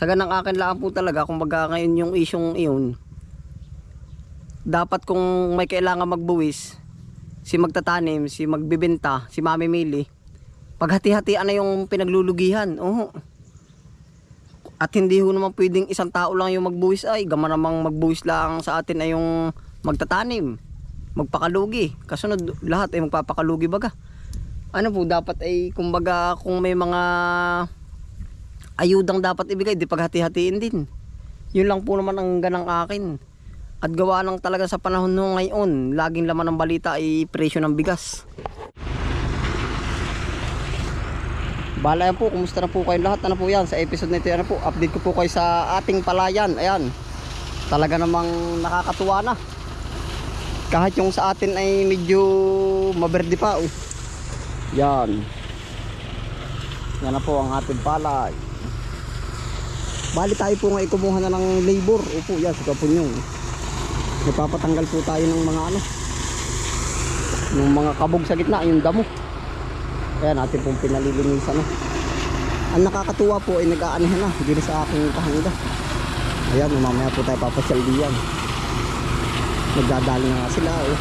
Sa ganang akin lang po talaga, kung baga ngayon yung isyong iyon, dapat kung may kailangan magbuwis, si magtatanim, si magbibenta, si mamimili, paghati-hatian na yung pinaglulugihan. Oo. At hindi ho naman pwedeng isang tao lang yung magbuwis ay, gama namang magbuwis lang sa atin ay yung magtatanim, magpakalugi. Kasunod lahat ay magpapakalugi baga. Ano po, dapat ay kumbaga kung may mga ayudang dapat ibigay, di paghati-hatiin din. Yun lang po naman ang ganang akin. At gawa lang talaga sa panahon nung ngayon, laging laman ng balita ay presyo ng bigas. Bala yan po, kumusta na po kayo lahat? Ano po yan? Sa episode nito, ano po, update ko po kayo sa ating palayan. Ayan, talaga namang nakakatuwa na. Kahit yung sa atin ay medyo maberde pa. Oh. Yan. Yan na po ang ating palay. Bali tayo po nga kumuha na ng labor. Upo, yan, sa kapon yung. Nagpapatanggal po tayo ng mga ano. Yung mga kabog sa gitna, yung damo. Ayan, natin pong pinalilinisan. No? Ang nakakatuwa po ay nag-aanihan na. Hindi sa aking kahanga. Ayan, mamaya po tayo papasyal diyan. Nagdadali na nga sila. Oh.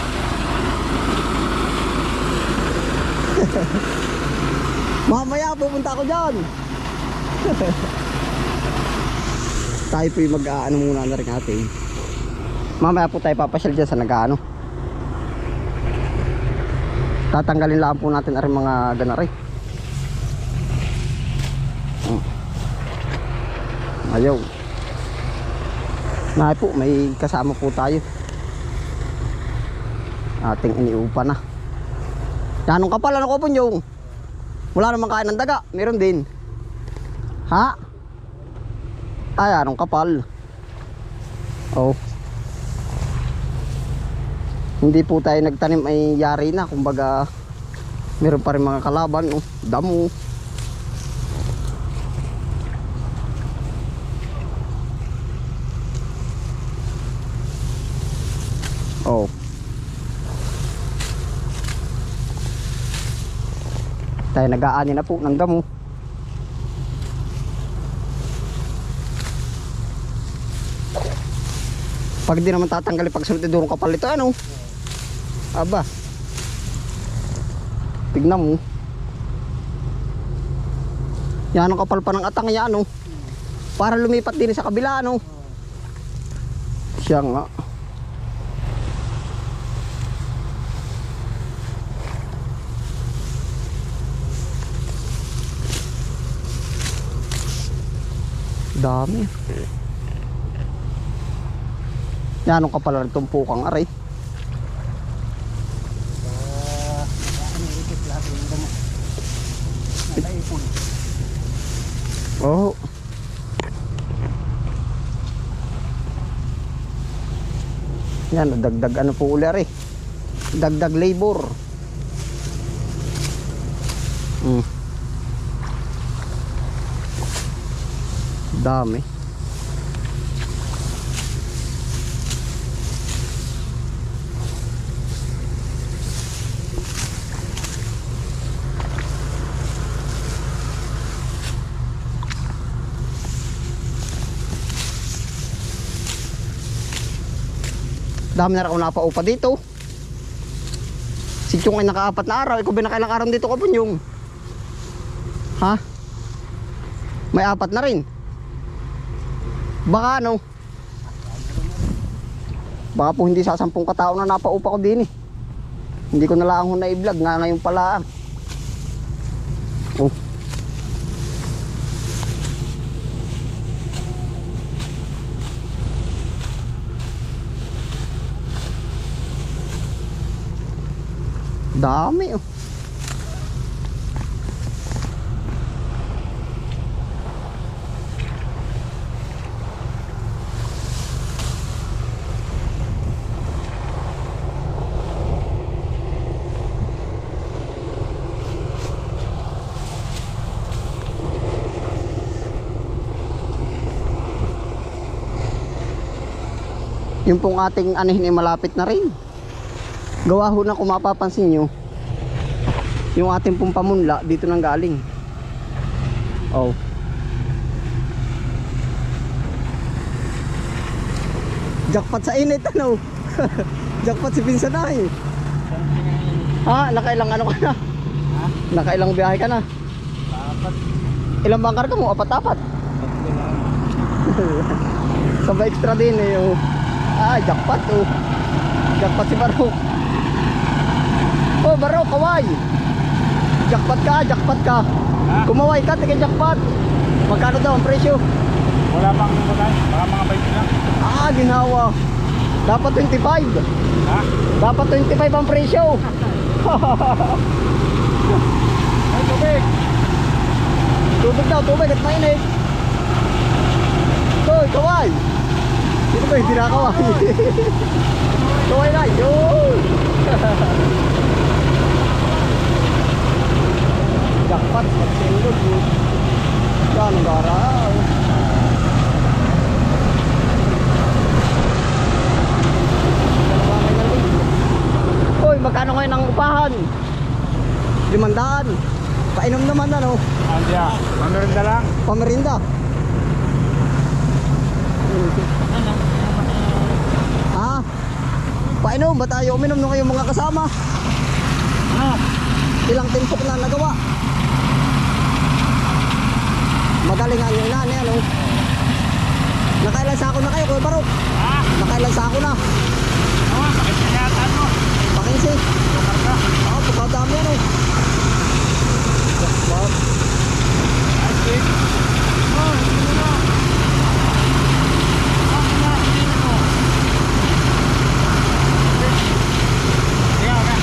mamaya pupunta ako dyan. tayo po yung mag-aano muna na rin natin. Mamaya po tayo papasyal dyan sa nag-aano. Tatanggalin lang po natin ang mga ganari. Hmm. Ayaw. Na po, may kasama po tayo. Ating iniupa na. Yanong kapal, ano ko po yung? Wala namang kain ng daga. Meron din. Ha? Ay, anong kapal? Oh. Hindi po tayo nagtanim ay yari na. Kumbaga, meron pa rin mga kalaban. Oh. Damo. Oh. Tayo nag-aani na po ng damo. Pag di naman tatanggalin pag sunod durong kapal ito ano? Aba. Tignan mo. Yan ang kapal pa ng atang yan ano. Para lumipat din sa kabila ano. Siya nga. Dami. Yan ang kapal ng tumpukang aray. Oh. Yan, dagdag ano po uli ari. Dagdag labor. Mm. Dami. Dami na ako napaupa dito. Si Chong ay nakaapat na araw. Ikaw binakailang araw dito ka yung. Ha? May apat na rin. Baka ano? Baka po hindi sa sampung katao na napaupa ko din eh. Hindi ko na lang na i-vlog nga ngayon pala. Oh. Dami oh. Yung pong ating anihin ay malapit na rin. Gawa ho na kung mapapansin nyo. Yung ating pong pamunla dito nang galing. Oh. Jackpot sa init ano. Jackpot si Pinsan ay. Ha, nakailang ano ka na? Ha? Nakailang biyahe ka na? Dapat. Ilang bangkar ka mo? Tatlo lang. Sabay extra din eh. Oh. Ah, jackpot oh. Jackpot si Barok. Oh, Barok, kaway. Jackpot ka, jackpot ka. Ha? Kumaway ka, tigil jackpot. Magkano daw ang presyo? Wala bang bagay? Baka mga 20 lang. Ah, ginawa. Dapat 25. Ha? Dapat 25 ang presyo. Ay, tubig! Tubig daw, tubig at mainit. Hoy, kaway. Sino ba hindi nakakaway? kaway na, yun. Jackpot, magsindog. Yan, ang garaw. Hoy, magkano ngayon ang upahan? Limandaan. Painom naman ano, Andi ah. Pamirinda lang. pamerinda. Ha? Painom, ba tayo uminom nung kayong mga kasama? Ha? Ilang timpok na nagawa? Magaling ang inani, ano? Nakailan sako na kayo, Kuya Barok? Ha? Nakailan sako na? Oo, sakit na yata no. Pakinsi. Tumarga. Oo, pagkadami ano? Jackpot. Sis. Oh, hindi mo na. Ah, wala, hindi mo. Yeah, okay.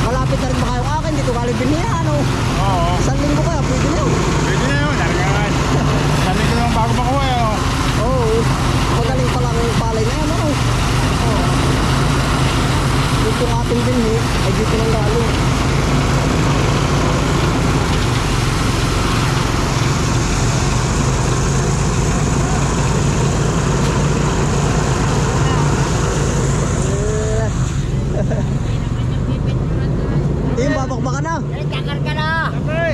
Malapit na rin ba kayo akin? Dito galing binhiya, ano? Oo. Isang linggo kaya, pwede na yun. Pwede na yun. Dargaran. Sabi ko naman bago makuha eh. oh. Oo. Magaling pala ng palay na yan, ano? Oo. Dito ng ating binhi, ay dito nang galing. Yung babakbakan na. Eh, kakar ka na! Siyempre.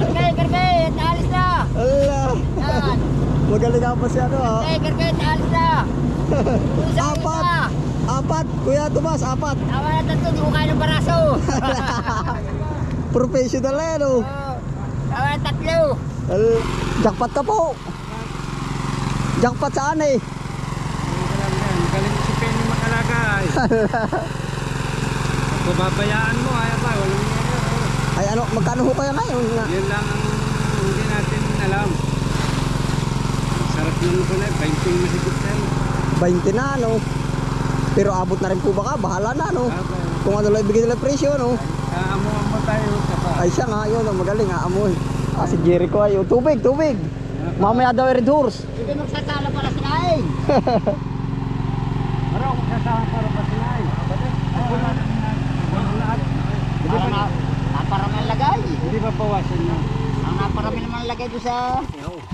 Kargay, kargay! Alis na! Allah. Yan! Magaling nga pa si ano ha. Kargay, kargay! Alis na! Isa, Apat. isa! Apat. Kuya Tomas, apat. Tama na tatlo, di ko kaya ng baraso! Professional eh, no? Oo. Tama na tatlo! Al jackpot ka po. Jackpot saan eh? Magaling si Penny makalagay. Kung babayaan mo, ayaw ba? Walang nangyayari. Ay ano, magkano ho kaya ngayon? nga? Yun lang ang hindi natin alam. Sarap ng ko na, 20 mahigit na yun. 20 na, no? Pero abot na rin po baka, bahala na, no? Okay. Kung ano lang ibigay nila presyo, no? Aamu-amu tayo sa Ay siya nga, yun, magaling amoy. Ah, si Jericho ay, oh, tubig, tubig. Mamaya daw red horse. Hindi magsasala para sa kain! Pero kung kasama para pa sila eh. Ako na lahat. Hindi Para na, naparami ang lagay! hindi ba bawasan na? Ang naparami naman ang lagay doon sa...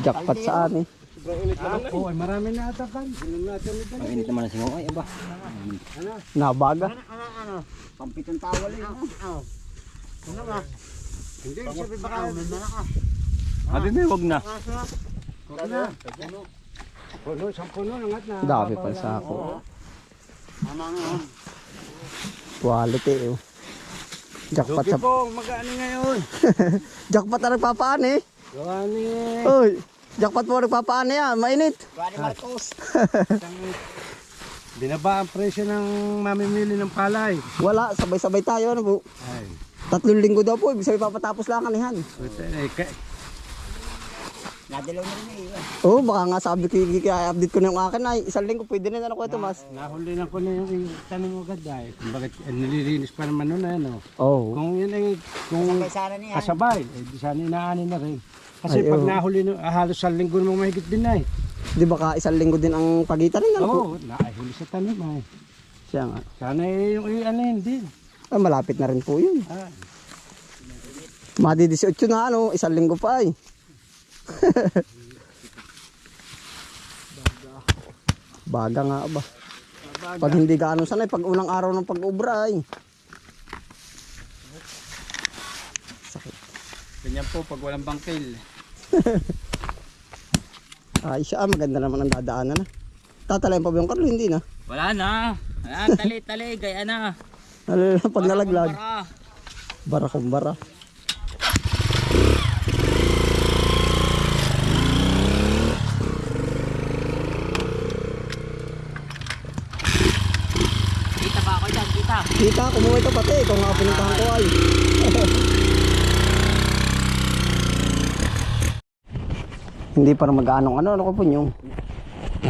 Jackpot saan eh? Ah, Oo, ay marami na ata kan. Inom natin ito. Ang init naman ng singaw. Ay, aba. Nabaga. Ano, ano? Pampitong tawal yun. Ano? Ano ba? Hindi, sabi baka. Ano na ka? Sabi mo, wag na. Huwag na. Puno, isang puno langat na. Dami pa sa ako. Tama nga. Quality, oh. Jackpot Dugi sa... po, mag-ano ngayon. Jackpot na nagpapaan eh. Gawa ni... Uy, jackpot po nagpapaan yan, mainit. Kuwari Marcos. Binaba ang presyo ng mamimili ng palay. Wala, sabay-sabay tayo, ano po. Ay, Tatlong linggo daw po, ibig sabihin papatapos lang kanihan. puta, eh, ka- Nadalaw na rin eh. Oo, oh, baka nga sabi ko, i-update ko na yung akin ay isang linggo pwede na ano ko Tomas. nahuli na ko na yung tanong agad dahil. Bakit eh, nililinis pa naman nun ano. Oo. Oh. Kung yun ay, kung Sabay sana niya. kasabay, eh di sana inaani na rin. Kasi Ay, pag oo. nahuli, no, ah, halos sa linggo mo mahigit din na eh. Di ba ka isang linggo din ang pagitan ng ano po? Oo, naahuli sa tanim ay. Siya nga. Sana eh, yung yung ano yun Ay, malapit na rin po yun. Ah, Madi 18 na ano, isang linggo pa ay. Baga nga ba? Pag hindi gaano sanay, pag unang araw ng pag-ubra ay. Ganyan po pag walang bangkil. Ay siya, ah, maganda naman ang dadaanan na. Tatalayan pa ba yung Carlo? Hindi na. Wala na. Ayan, tali, tali, gaya na. Ano na, pag nalaglag. Para. Bara kung bara. Kita ba ako dyan? Kita. Kita, kumuha ito pati. Ikaw nga pinuntahan ko ay. Hindi pa mag-aanong ano, ano ko po yung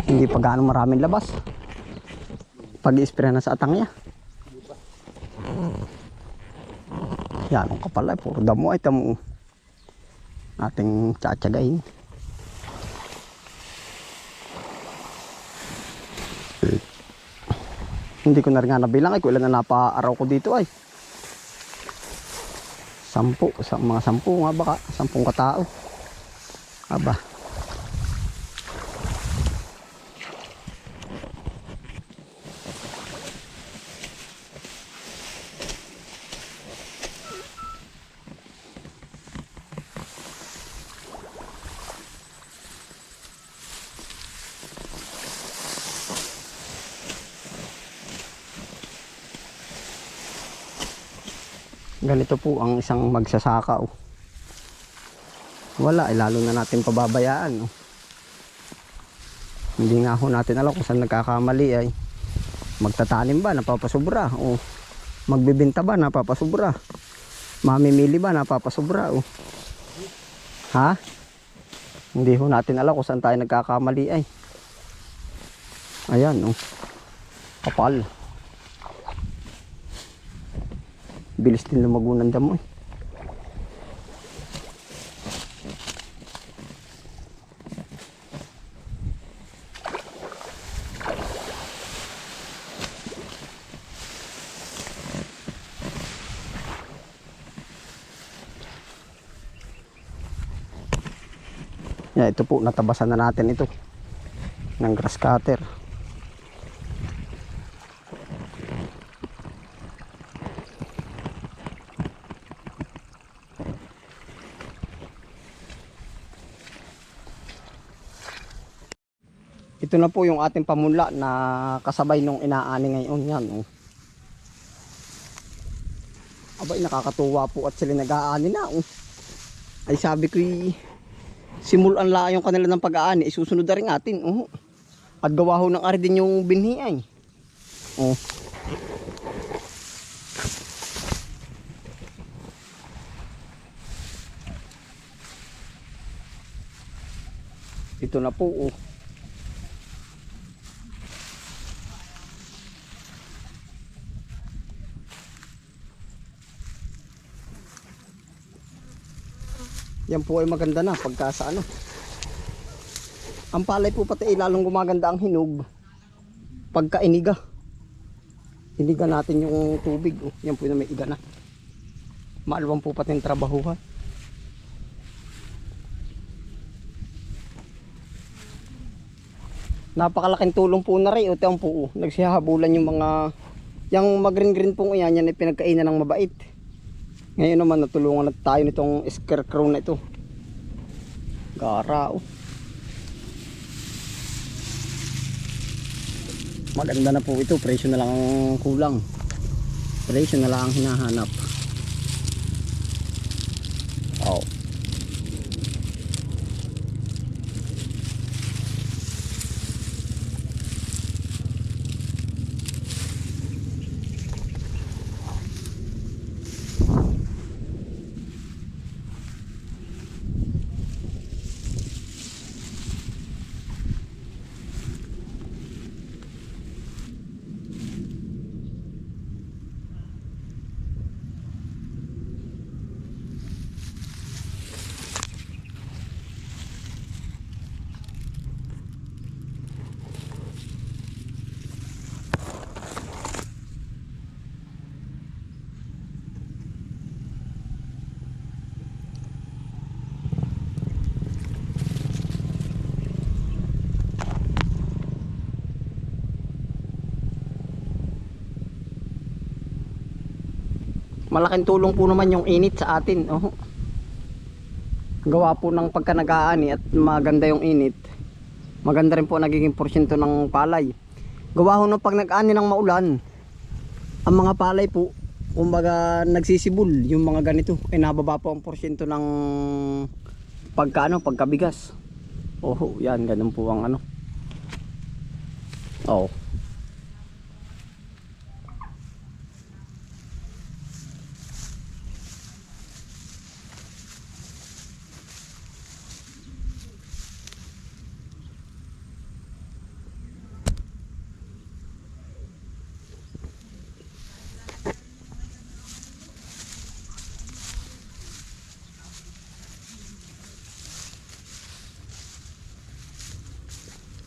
hindi pa gaano maraming labas. Pag i-spray na sa atang niya. Yan, ang kapal ay puro damo ay tamo. Ating tsatsagain. Hindi ko na rin nga nabilang ay kung ilan na napaaraw ko dito ay. Sampu, sa mga sampu nga baka, sampung katao. Aba. Ganito po ang isang magsasaka. Oh. Wala, eh, lalo na natin pababayaan. Oh. Hindi nga ho natin alam kung saan nagkakamali ay magtatanim ba, napapasubra. O magbibinta ba, napapasubra. Mamimili ba, napapasubra. O. Ha? Hindi ho natin alam kung saan tayo nagkakamali ay. Ayan, oh. Kapal. Bilis din lumago ng damo eh. Yeah, ito po, natabasan na natin ito ng grass cutter. Ito na po yung ating pamunla na kasabay nung inaani ngayon yan. Oh. Abay nakakatuwa po at sila nag-aani na. Oh. Ay sabi ko simulan la yung kanila ng pag-aani, isusunod na rin atin. Oh. At gawa ho ng ari din yung binhi ay. Oh. Ito na po oh. Yan po ay maganda na pagka sa ano. Ang palay po pati lalong gumaganda ang hinog pagka iniga. Iniga natin yung tubig. Oh. Yan po na may iga na. Maalwan po pati yung trabahuhan. Napakalaking tulong po na rin. O tiyan po, oh. nagsihahabulan yung mga yung mag-green green pong yan, yan ay pinagkainan ng mabait. Ngayon naman natulungan na tayo nitong scarecrow na ito. Gara oh. Maganda na po ito, presyo na lang ang kulang. Presyo na lang ang hinahanap. Oh. Malaking tulong po naman yung init sa atin. Oh. Gawa po ng pagka nag-aani at maganda yung init. Maganda rin po nagiging porsyento ng palay. Gawa ho nung pag nag-ani ng maulan, ang mga palay po, kumbaga nagsisibol, yung mga ganito, ay nababa po ang porsyento ng pagkaano, pagkabigas. Oho, yan, ganun po ang ano. Oo.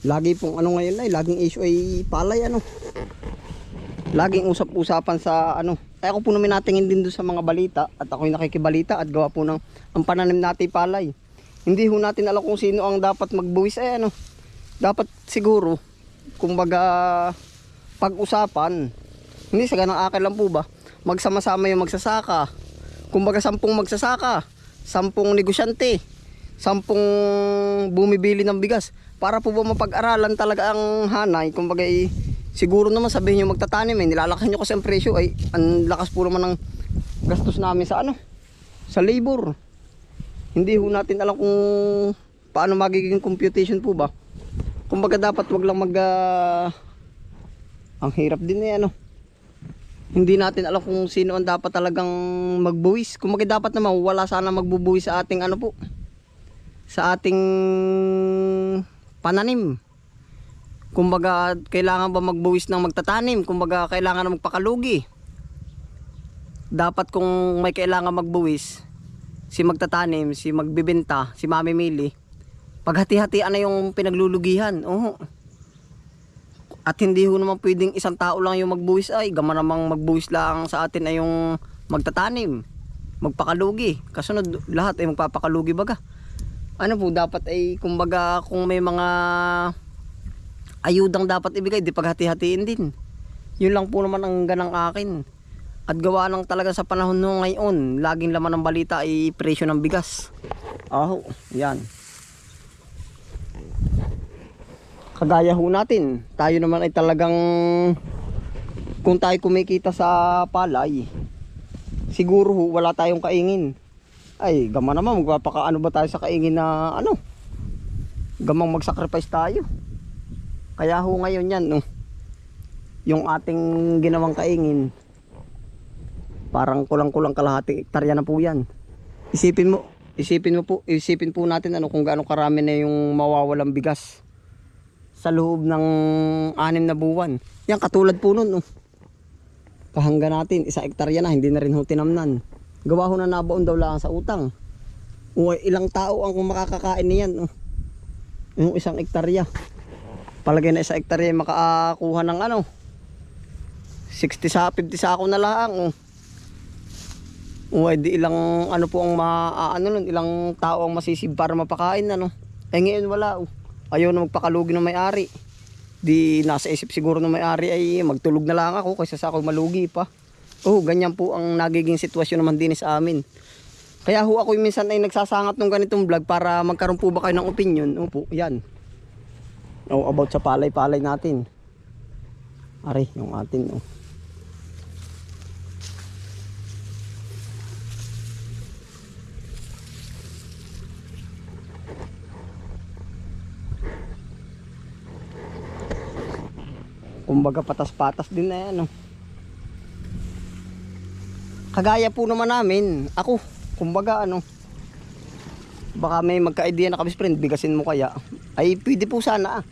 Lagi pong ano ngayon ay, laging issue ay palay ano. Laging usap-usapan sa ano. Kaya ako po namin natingin din doon sa mga balita at ako'y nakikibalita at gawa po ng ang pananim natin palay. Hindi ho natin alam kung sino ang dapat magbuwis ay ano. Dapat siguro kumbaga pag-usapan. Hindi sa ganang akal lang po ba? Magsama-sama yung magsasaka. Kumbaga sampung magsasaka, sampung negosyante, sampung bumibili ng bigas para po ba mapag-aralan talaga ang hanay? Kumbaga eh, siguro naman sabihin nyo magtatanim eh nilalaki nyo kasi ang presyo ay ang lakas po naman ng gastos namin sa ano sa labor. Hindi ho natin alam kung paano magiging computation po ba. Kumbaga dapat wag lang mag ah, ang hirap din eh ano. Hindi natin alam kung sino ang dapat talagang magbuwis. Kumbaga dapat naman wala sana magbubuwis sa ating ano po sa ating pananim. Kumbaga, kailangan ba magbuwis ng magtatanim? Kumbaga, kailangan na magpakalugi. Dapat kung may kailangan magbuwis, si magtatanim, si magbibenta, si mamimili, paghati-hatian na yung pinaglulugihan. Oo. At hindi ho naman pwedeng isang tao lang yung magbuwis ay, gama namang magbuwis lang sa atin ay yung magtatanim, magpakalugi. Kasunod, lahat ay magpapakalugi baga ano po dapat ay kumbaga kung may mga ayudang dapat ibigay di paghati-hatiin din. Yun lang po naman ang ganang akin. At gawa ng talaga sa panahon nung ngayon laging laman ng balita ay presyo ng bigas. Oh yan. Kagaya ho natin tayo naman ay talagang kung tayo kumikita sa palay siguro ho wala tayong kaingin ay gama naman magpapakaano ba tayo sa kaingin na ano? Gamang magsacrifice tayo. Kaya ho ngayon yan no? Yung ating ginawang kaingin parang kulang-kulang kalahating hektarya na po yan. Isipin mo isipin mo po isipin po natin ano kung gaano karami na yung mawawalang bigas sa loob ng anim na buwan. Yan katulad po nun no? Kahangga natin isa hektarya na hindi na rin ho tinamnan gawa ho na nabaon daw lang sa utang. O ilang tao ang makakakain niyan oh. yung isang hektarya palagay na isang hektarya ay makakuha ng ano. 60 sa 50 sa ako na lang oh. o di ilang ano po ang ma ano nun? Ilang tao ang masisib para mapakain ano? Eh ngayon wala oh. ayaw na magpakalugi ng may-ari. Di nasa isip siguro ng may-ari ay magtulog na lang ako kaysa sa ako malugi pa Oh, ganyan po ang nagiging sitwasyon naman din sa amin. Kaya ho ako minsan ay nagsasangat ng ganitong vlog para magkaroon po ba kayo ng opinion. Opo, yan. Oh, about sa palay-palay natin. Ari, yung atin. Oh. Kumbaga patas-patas din na yan. Oh. Kagaya po naman namin, ako, kumbaga ano, baka may magka-idea na kami friend, bigasin mo kaya. Ay pwede po sana ah.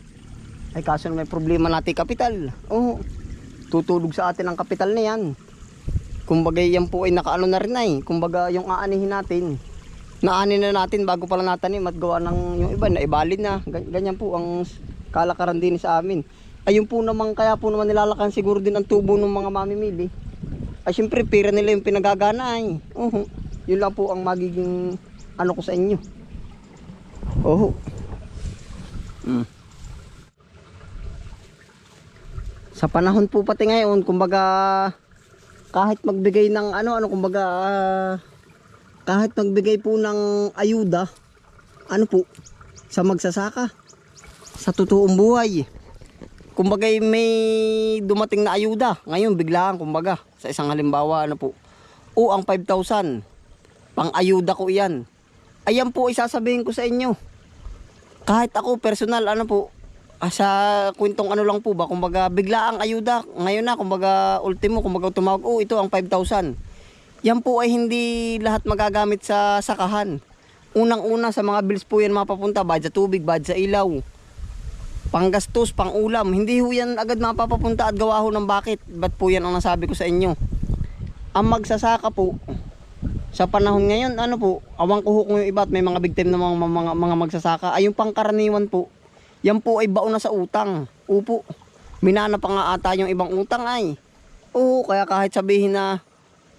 Ay kaso may problema natin kapital. Oo. Tutulog sa atin ang kapital na yan. Kumbaga yan po ay nakaano na rin ay. Kumbaga yung aanihin natin. Naanin na natin bago pala natanim at gawa ng yung iba na ibalin na. Ganyan po ang kalakaran din sa amin. Ayun po naman kaya po naman nilalakan siguro din ang tubo ng mga mamimili. Ay syempre pera nila yung pinagagana ay. Oho. Yun lang po ang magiging ano ko sa inyo. Oho. Mm. Sa panahon po pati ngayon, kumbaga kahit magbigay ng ano ano kumbaga ah, kahit magbigay po ng ayuda ano po sa magsasaka sa totoong buhay. Kumbaga may dumating na ayuda. Ngayon biglaan kumbaga sa isang halimbawa ano po. O ang 5,000. Pang ayuda ko iyan. Ayan po isasabihin ko sa inyo. Kahit ako personal ano po ah, sa kwentong ano lang po ba kumbaga bigla ang ayuda ngayon na kumbaga ultimo kumbaga tumawag oh ito ang 5,000 yan po ay hindi lahat magagamit sa sakahan unang-una sa mga bills po yan mapapunta bayad sa tubig bayad sa ilaw panggastos pangulam. Hindi ho yan agad mapapapunta at gawa ho ng bakit. Ba't po yan ang nasabi ko sa inyo? Ang magsasaka po sa panahon ngayon ano po awang ko kung yung iba at may mga big na mga, mga, mga magsasaka ay yung pangkaraniwan po. Yan po ay baon na sa utang. Upo. Minana pa nga ata yung ibang utang ay. Oo kaya kahit sabihin na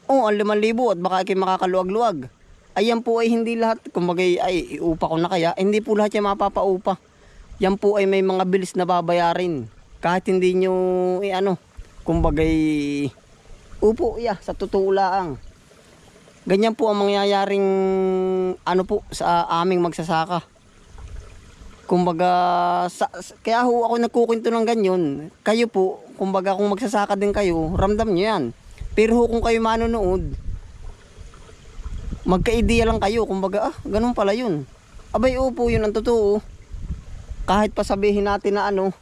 oh ang 5,000 at baka kayo makakaluwag-luwag. Ayan po ay hindi lahat. Kumbaga ay iupa ko na kaya. Hindi po lahat yan mapapaupa yan po ay may mga bilis na babayarin kahit hindi nyo eh, ano kumbaga upo yeah, sa totoo lang Ganyan po ang mangyayaring ano po sa aming magsasaka. Kumbaga, sa, kaya ho ako nagkukwento ng ganyan. Kayo po, kumbaga kung magsasaka din kayo, ramdam nyo yan. Pero ho kung kayo manonood, magka-ideya lang kayo. Kumbaga, ah, ganun pala yun. Abay, opo, yun ang totoo. Kahit pa sabihin natin na ano,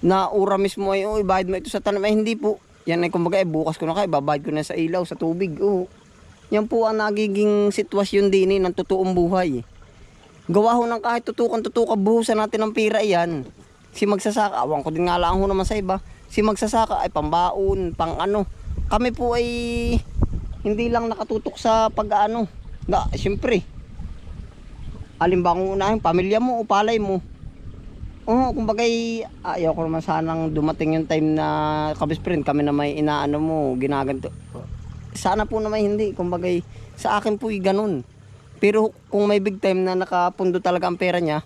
na ura mismo ay, oh, bayad mo ito sa tanim. Ay, hindi po. Yan ay kumbaga, eh, bukas ko na kayo, babayad ko na sa ilaw, sa tubig. Oo. Yan po ang nagiging sitwasyon din eh, ng totoong buhay. Gawa ho ng kahit tutukan-tutukan, buhusan natin ng pira yan. Si magsasaka, awan ko din nga lang ho naman sa iba. Si magsasaka ay pambaon, pang ano. Kami po ay hindi lang nakatutok sa pag-ano. Na, siyempre, alin ba ang unahin, pamilya mo o palay mo. Oo, kumbaga ayaw ko naman sanang dumating yung time na kabisprin kami na may inaano mo, ginaganto. Sana po naman hindi, kumbaga sa akin po ganun. Pero kung may big time na nakapundo talaga ang pera niya,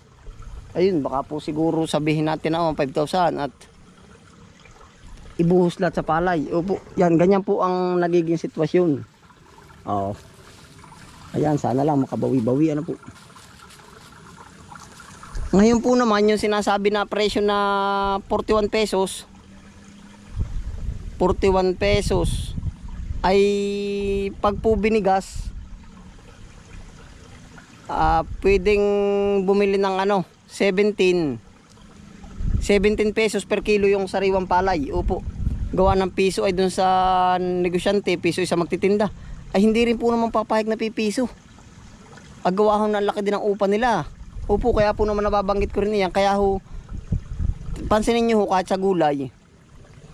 ayun, baka po siguro sabihin natin na oh, 5,000 at ibuhos lahat sa palay. Opo, yan, ganyan po ang nagiging sitwasyon. Oo. Ayan, sana lang makabawi-bawi ano po. Ngayon po naman yung sinasabi na presyo na 41 pesos 41 pesos ay pag po binigas ah pwedeng bumili ng ano 17 17 pesos per kilo yung sariwang palay. Upo gawa ng piso ay dun sa negosyante piso isa magtitinda. Ay hindi rin po naman papayag na pipiso. Agawa ng laki din ang upa nila upo kaya po naman nababanggit ko rin yan. Kaya ho pansinin nyo ho kahit sa gulay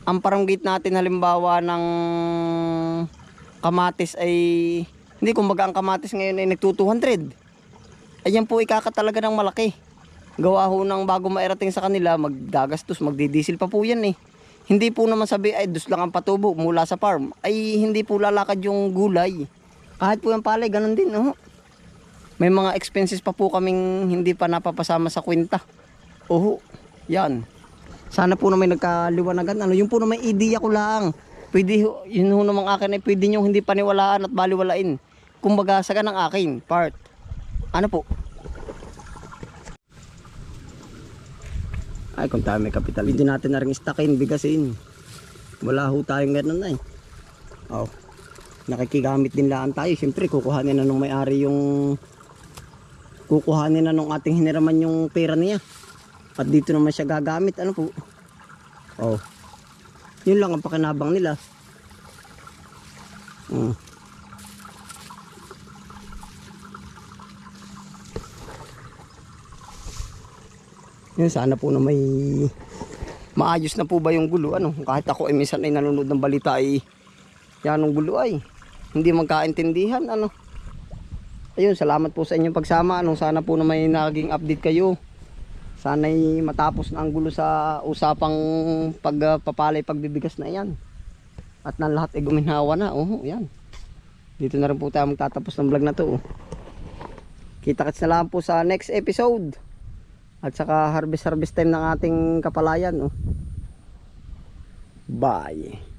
ang paranggit natin halimbawa ng kamatis ay hindi kumbaga ang kamatis ngayon ay nagtu 200 ayan po ikakatalaga ng malaki. Gawa ho ng bago mairating sa kanila magdagastos magdidiesel pa po yan eh. Hindi po naman sabi ay dus lang ang patubo mula sa farm. Ay hindi po lalakad yung gulay. Kahit po yung palay ganun din oh. May mga expenses pa po kaming hindi pa napapasama sa kwenta oho yan sana po na may nagkaliwanagan. Ano, yung po na may idea ko lang. Pwede, yun ho namang akin ay pwede nyo hindi paniwalaan at baliwalain. Kumbaga, saga ng akin, part. Ano po? Ay, kung tayo may kapital. Pwede natin na rin istakin, bigasin. Wala ho tayong ganun na eh. Oh. Nakikigamit din laan tayo. Siyempre, kukuhanin na nung may-ari yung... Kukuhanin na nung ating hiniraman yung pera niya. At dito naman siya gagamit. Ano po? Oh. Yun lang ang pakinabang nila. Mm. Yun, sana po na may maayos na po ba yung gulo. Ano, kahit ako ay minsan ay nanonood ng balita ay yan ang gulo ay hindi magkaintindihan. Ano. Ayun, salamat po sa inyong pagsama. Ano, sana po na may naging update kayo. Sana'y matapos na ang gulo sa usapang pagpapalay pagbibigas na yan. At na lahat ay guminhawa na. Oh, yan. Dito na rin po tayo magtatapos ng vlog na to. oh. Kita-kits na lang po sa next episode. At saka harvest harvest time ng ating kapalayan. Oh. Bye.